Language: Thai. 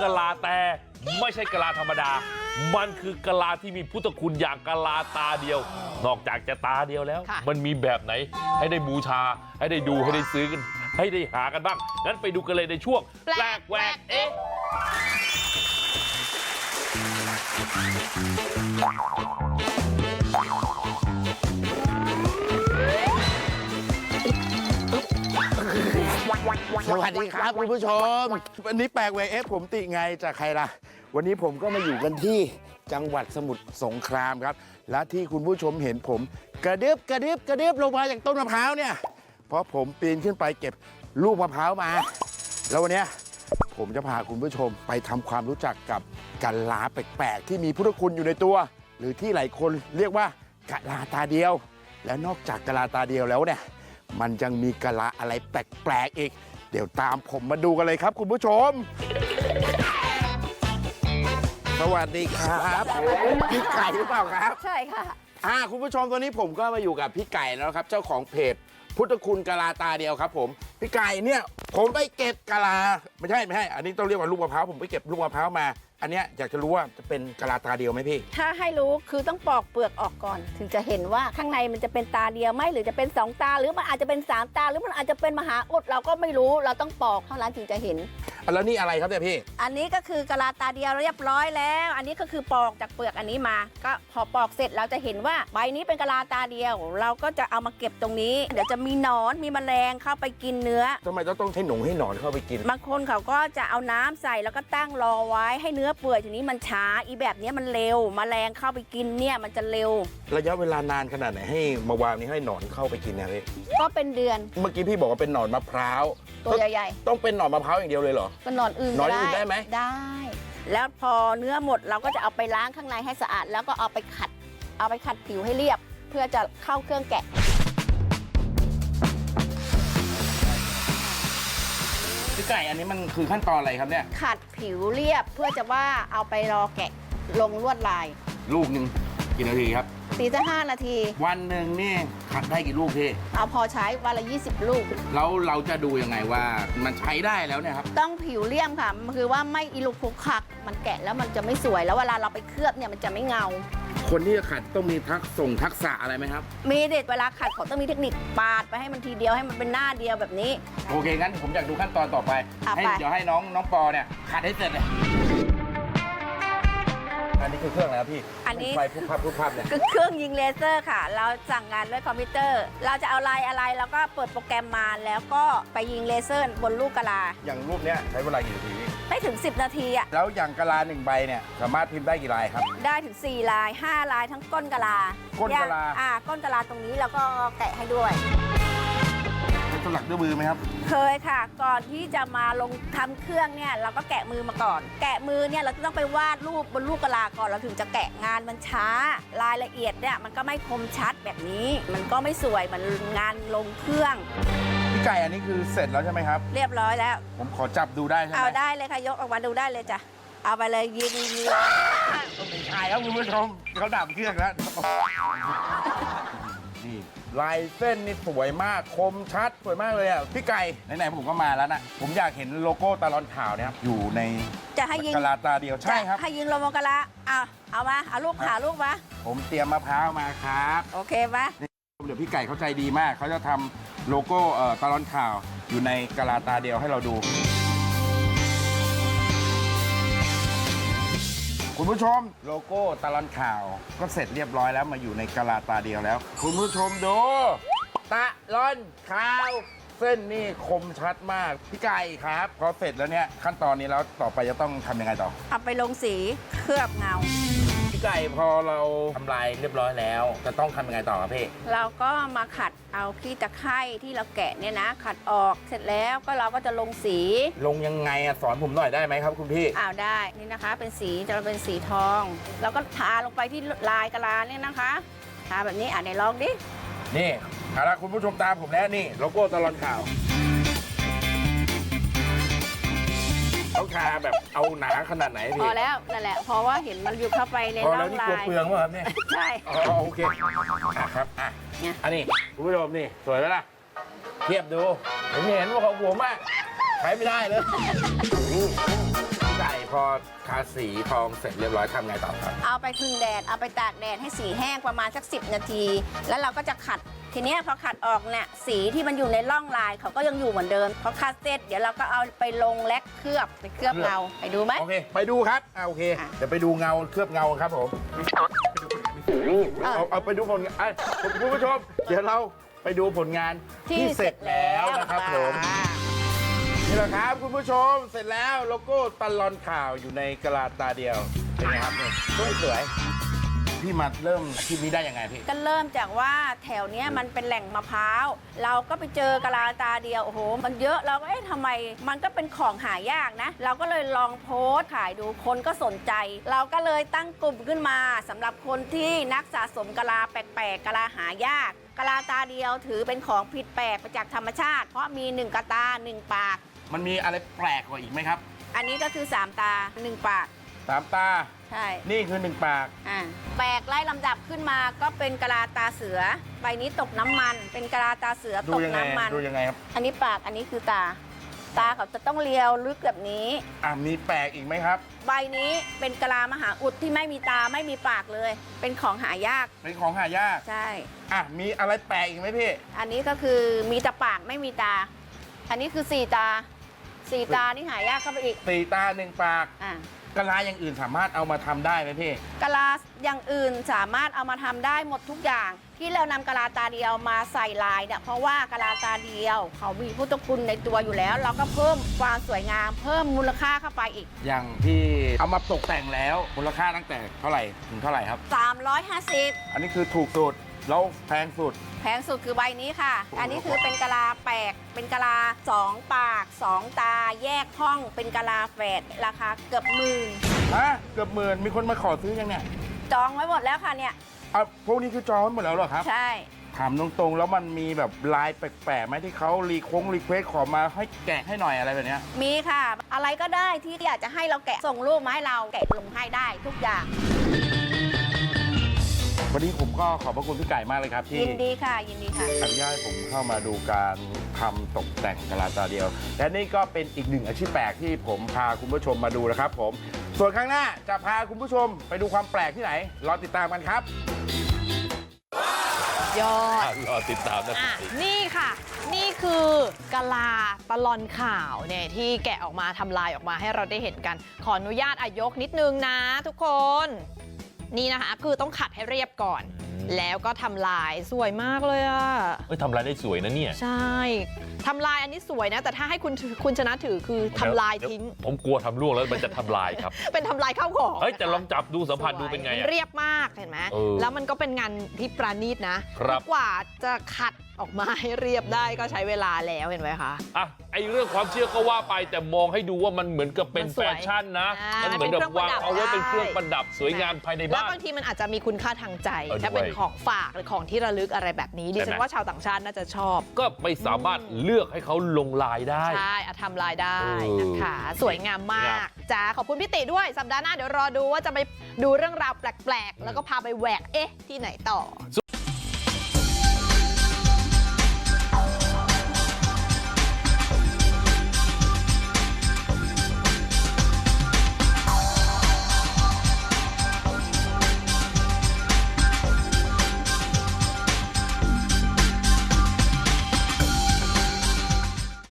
กะลาแต่ไม่ใช่กะลาธรรมดามันคือกะลาที่มีพุทธคุณอย่างกะลาตาเดียวนอกจากจะตาเดียวแล้วค่ะมันมีแบบไหนให้ได้บูชาให้ได้ดูให้ได้ซื้อกันให้ได้หากันบ้างงั้นไปดูกันเลยในช่วงแปลกแหวกเอ๊ะ สวัสดีครับคุณผู้ชม วันนี้แปลกเวเอฟผมติไงจากใครล่ะ วันนี้ผมก็มาอยู่กันที่จังหวัดสมุทรสงครามครับ และที่คุณผู้ชมเห็นผม กระดึบกระดึบกระดึบลงมาจากต้นมะพร้าวเนี่ย เพราะผมปีนขึ้นไปเก็บลูกมะพร้าวมา แล้ววันเนี้ยผมจะพาคุณผู้ชมไปทำความรู้จักกับกะลาแปลกๆ ที่มีพุทธคุณอยู่ในตัว หรือที่หลายคนเรียกว่ากะลาตาเดียว และนอกจากกะลาตาเดียวแล้วเนี่ย มันยังมีกะลาอะไรแปลกๆอีก เดี๋ยวตามผมมาดูกันเลยครับ คุณผู้ชม สวัสดีครับพี่ไก่หรือเปล่าครับใช่ค่ะ อ่าคุณผู้ชมตอนนี้ผมก็มาอยู่กับพี่ไก่แล้วครับ เจ้าของเพจพุทธคุณกะลาตาเดียวครับ ผมพี่ไก่เนี่ย ผมไปเก็บกะลาไม่ใช่ไม่ใช่อันนี้ต้องเรียกว่าลูกมะพร้าวผมไปเก็บลูกมะพร้าวมา อันเนี้ยอยากจะรู้ว่าจะเป็นกะลาตาเดียวไหมพี่ ถ้าให้รู้คือต้องปอกเปลือกออกก่อน ถึงจะเห็นว่าข้างในมันจะเป็นตาเดียวไหมหรือจะเป็นสองตาหรือมันอาจจะเป็นสามตา หรือมันอาจจะเป็นมหาอุดเราก็ไม่รู้เราต้องปอกเท่านั้นถึงจะเห็น แล้วนี่อะไรครับเนี่ยพี่ อันนี้ก็คือกะลาตาเดียวเรียบร้อยแล้ว อันนี้ก็คือปอกจากเปลือกอันนี้มา ก็พอปอกเสร็จเราจะเห็นว่าใบนี้เป็นกะลาตาเดียว เราก็จะเอามาเก็บตรงนี้ เดี๋ยวจะมีหนอนมีแมลงเข้าไปกินเนื้อ ทำไมต้องต้องใช้หนงให้หนอนเข้าไปกิน บางคนเขาก็จะเอาน้ำใส่แล้วก็ตั้งรอไว้ให้เนื้อเปื่อยทีนี้มันช้า อีแบบเนี้ยมันเร็วมแมลงเข้าไปกินเนี่ยมันจะเร็ว ระยะเวลานานขนาดไหนให้มาวางนี้ให้หนอนเข้าไปกินเนะพี่ก็เป็นเดือนเมื่อกี้พี่บอกว่าเป็นหนอนมะพร้าวตัวใหญ่ต้องเป็นหนอนมะพร้าวอย่างเดียวเลยเหรอๆก็หนอนอื่นหนอนก็อื่นได้ไหม ได้ แล้วพอเนื้อหมดเราก็จะเอาไปล้างข้างในให้สะอาด แล้วก็เอาไปขัด เอาไปขัดผิวให้เรียบ เพื่อจะเข้าเครื่องแกะพี่ไก่อันนี้มันคือขั้นตอนอะไรครับเนี่ย ขัดผิวเรียบเพื่อจะว่าเอาไปรอแกะลงลวดลาย ลูกหนึ่งกี่นาทีครับ ตีจะห้านาที วันหนึ่งนี่ขัดได้กี่ลูกพี่ เอาพอใช้วันละ 20 ลูก แล้วเราจะดูยังไงว่ามันใช้ได้แล้วเนี่ยครับ ต้องผิวเลี่ยมค่ะ คือว่าไม่อิลุกคลุกคลัก มันแกะแล้วมันจะไม่สวย แล้วเวลาเราไปเคลือบเนี่ยมันจะไม่เงา คนที่จะขัดต้องมีทักส่งทักษะอะไรไหมครับ มีเด็ดเวลาขัดเขาต้องมีเทคนิคปาดไปให้มันทีเดียวให้มันเป็นหน้าเดียวแบบนี้ โอเคงั้นผมอยากดูขั้นตอนต่อไป อะให้ไป เดี๋ยวให้น้องน้องปอเนี่ยขัดให้เสร็จเลย อันนี้คือเครื่องอะไรครับพี่อันนี้ ไฟพุบพับพุบพับเนี่ย คือเครื่องยิงเลเซอร์ค่ะ เราสั่งงานด้วยคอมพิวเตอร์ เราจะเอาลายอะไรเราก็เปิดโปรแกรมมาแล้วก็ไปยิงเลเซอร์บนลูกกะลา อย่างรูปเนี้ยใช้เวลากี่นาทีพี่ได้ถึง 10 นาทีอะแล้วอย่างกะลาหนึ่งใบเนี่ยสามารถพิมพ์ได้กี่ลายครับ ได้ถึง 4 ลาย 5 ลายทั้งก้นกะลาก้นกะลาอ่าก้นกะลาตรงนี้แล้วก็แกะให้ด้วยเป็น สลักด้วยมือไหมครับ เคยค่ะ ก่อนที่จะมาลงทำเครื่องเนี่ยเราก็แกะมือมาก่อน แกะมือเนี่ยเราจะต้องไปวาดรูปบนลูกกะลาก่อนเราถึงจะแกะงานมันช้า รายละเอียดเนี่ยมันก็ไม่คมชัดแบบนี้ มันก็ไม่สวยเหมือนงานลงเครื่อง พี่ไก่อันนี้คือเสร็จแล้วใช่ไหมครับ เรียบร้อยแล้ว ผมขอจับดูได้ใช่ไหมเอาได้เลยค่ะยกออกมาดูได้เลยจ้ะเอาไปเลยยิงยิงไม่ใช่ครับคุณผู้ชมเขาดับเครื่องแล้วนี่ ลายเส้นนี่สวยมากคมชัดสวยมากเลยอะพี่ไก่ไหนๆผมก็มาแล้วนะผมอยากเห็นโลโก้ตลอนข่าวเนี่ยครับอยู่ในจะให้ยิงกะลาตาเดียวใช่ครับ จะให้ยิงลงมกะลาเอาเอามาเอาลูกหาลูกมาผมเตรียมมะพร้าวมาครับโอเคปะเดี๋ยวพี่ไก่เขาใจดีมากเขาจะทำโลโก้เอ่อตลอนข่าวอยู่ในกะลาตาเดียวให้เราดู คุณผู้ชมโลโก้ตลอนข่าว ก็เสร็จเรียบร้อยแล้วมาอยู่ในกะลาตาเดียวแล้ว คุณผู้ชมดูตะลอนข่าว เส้นนี่คมชัดมาก พี่ไก่ครับพอเสร็จแล้วเนี่ยขั้นตอนนี้แล้วต่อไปจะต้องทำยังไงต่อ เอาไปลงสีเคลือบเงา ไก่พอเราทำลายเรียบร้อยแล้ว จะต้องทำยังไงต่อครับพี่ เราก็มาขัดเอาขี้ตะไคร่ที่เราแกะเนี่ยนะ ขัดออกเสร็จแล้วก็เราก็จะลงสีลงยังไงอะสอนผมหน่อยได้ไหมครับคุณพี่ อ้าวได้นี่นะคะ เป็นสีจะเป็นสีทองแล้วก็ทาลงไปที่ลายกะลาเนี่ยนะคะทาแบบนี้อะไหนลองดิ นี่เอาละคุณผู้ชมตามผมแล้วนี่โลโก้ตลอดข่าว ต้องทาแบบเอาหนาขนาดไหนพพี่อแล้วนั่นแหละเพราะว่าเห็นมันอยู่เข้าไปในพอร่แล้วองนี่ลากลัวยเปลืองวะครับเนี่ยใช่ อ๋อโอเคอะครับอะเนี่ย อันนี้คุณผู้ชมนี่สวยไหมล่ะเทียบดูผมเห็นว่าของผมอะใช้ไม่ได้เลยพี่ไก่พอทาสีทองเสร็จเรียบร้อยทำไงต่อครับ เอาไปพึ่งแดดเอาไปตากแดดให้สีแห้งประมาณสักสินาที แล้วเราก็จะขัด ทีเนี้ยพอขัดออกเนี่ยสีที่มันอยู่ในร่องลายเขาก็ยังอยู่เหมือนเดิมพอขัดเสร็จเดี๋ยวเราก็เอาไปลงแลกเคลือบไปเคลือบเคลือบ เงาไปดูไหม โอเค ไปดูครับอ่าโอเค อะ เดี๋ยวไปดูเงาเคลือบเงาครับผมเอาเอาไปดูผลงานอะคุณผู้ชม เดี๋ยวเราไปดูผลงานที่เสร็จแล้วนะครับผมอ่านี่แหละครับคุณผู้ชมเสร็จแล้วโลโก้ตลอนข่าวอยู่ในกระดาษตาเดียวเป็นไงครับเนี่ยสวยสวยๆ พี่มาเริ่มอาชีพนี้ได้ยังไงพี่ ก็เริ่มจากว่าแถวเนี้ยมันเป็นแหล่งมะพร้าว เราก็ไปเจอกะลาตาเดียว โอ้โห มันเยอะเราก็เอ๊ะทำไม มันก็เป็นของหายากนะ เราก็เลยลองโพสต์ขายดูคนก็สนใจ เราก็เลยตั้งกลุ่มขึ้นมาสำหรับคนที่นักสะสมกะลาแปลกๆกะลาหายากกะลาตาเดียวถือเป็นของผิดแปลกไปจากธรรมชาติ เพราะมีหนึ่งกระตาหนึ่งปาก มันมีอะไรแปลกกว่าอีกไหมครับ อันนี้ก็คือสามตาหนึ่งปาก สามตา ใช่ นี่คือหนึ่งปาก อ่าแปลกไล่ลำดับขึ้นมาก็เป็นกะลาตาเสือ ใบนี้ตกน้ำมัน เป็นกะลาตาเสือดูตกยังไงน้ำมัน ดูยังไงครับอันนี้ปากอันนี้คือตา ตาเขาจะต้องเรียวลึกแบบนี้ อะมีแปลกอีกไหมครับ ใบนี้เป็นกะลามหาอุดที่ไม่มีตาไม่มีปากเลย เป็นของหายากเป็นของหายาก ใช่ อะมีอะไรแปลกอีกไหมพี่ อันนี้ก็คือมีแต่ปากไม่มีตา อันนี้คือสี่ตาสี่ตานี่หายากเข้าไปอีกสี่ตาหนึ่งปาก อะ กะลาอย่างอื่นสามารถเอามาทำได้ไหมพี่ กะลาอย่างอื่นสามารถเอามาทำได้หมดทุกอย่าง ที่เรานำกะลาตาเดียวมาใส่ลายเนี่ยเพราะว่ากะลาตาเดียว เขามีพุทธคุณในตัวอยู่แล้ว เราก็เพิ่มความสวยงามเพิ่มมูลค่าเข้าไปอีก อย่างที่เอามาตกแต่งแล้วมูลค่าตั้งแต่เท่าไหร่ถึงเท่าไหร่ครับ 350 อันนี้คือถูกสุด แล้วแพงสุด แพงสุดคือใบนี้ค่ะ อันนี้คือเป็นกะลาแปลก เป็นกะลาสองปาก2ตา แยกห้อง เป็นกะลาแฝดราคาเกือบหมื่นฮะเกือบหมื่นมีคนมาขอซื้อยังเนี่ยจองไว้หมดแล้วค่ะเนี่ยอะพวกนี้คือจองไว้หมดแล้วเหรอครับ ใช่ ถามตรงๆ แล้วมันมีแบบลายแปลกๆไหมที่เขารีคงรีเควสขอมาให้แกะให้หน่อยอะไรแบบเนี้ยมีค่ะ อะไรก็ได้ที่อยากจะให้เราแกะส่งรูปมาให้เราแกะลงให้ได้ทุกอย่าง วันนี้ผมก็ขอบพระคุณพี่ไก่มากเลยครับที่ยินดีค่ะ ยินดีค่ะ อนุญาตให้ผมเข้ามาดูการทำตกแต่งกะลาตาเดียว และนี่ก็เป็นอีกหนึ่งอาชีพแปลกที่ผมพาคุณผู้ชมมาดูนะครับ ผม ส่วนข้างหน้าจะพาคุณผู้ชมไปดูความแปลกที่ไหนรอติดตามกันครับ ยอด อะรอติดตามนะอะนี่ค่ะ นี่คือกะลาตลอนข่าวเนี่ยที่แกะออกมาทำลายออกมาให้เราได้เห็นกัน ขออนุญาตอายกนิดนึงนะทุกคน นี่นะคะคือต้องขัดให้เรียบก่อน แล้วก็ทำลายสวยมากเลยอะเอ้ยทำลายได้สวยนะเนี่ย ใช่ทำลายอันนี้สวยนะ แต่ถ้าให้คุณคุณชนะถือคือทำลายทิ้งเดี๋วผมกลัวทำล่วงแล้วมันจะทำลายครับ เป็นทำลายข้าวของเฮ้ยแต่นะคะลองจับดูสัมผัสดูสวยเป็นไงมัอะเรียบมากเห็นไหมเออแล้วมันก็เป็นงานที่ประณีตนะครับกว่าจะขัด ออกมาให้เรียบได้ก็ใช้เวลาแล้วเห็นไหมคะอะไอเรื่องความเชื่อก็ว่าไปแต่มองให้ดูว่ามันเหมือนกับเป็นมันสแฟวยชั่นนะอ่ามัมันเหมือนแบบวางเอาไว้เป็นเครื่องได้ประดับสวยงามภายในแล้วบ้านบางทีมันอาจจะมีคุณค่าทางใจเออถ้าเป็นด้วยของฝากหรือของที่ระลึกอะไรแบบนี้ดิใช่ฉัไหนมว่าชาวต่างชาติน่าจะชอบ ก็ไม่สามารถเลือกให้เขาลงลายได้ใช่อะทำลายได้เออนะคะสวยงามมางากมจ้าขอบคุณพี่ติด้วยสัปดาห์หน้าเดี๋ยวรอดูว่าจะไปดูเรื่องราวแปลกๆ แล้วก็พาไปแหวกเอ๊ะที่ไหนต่อ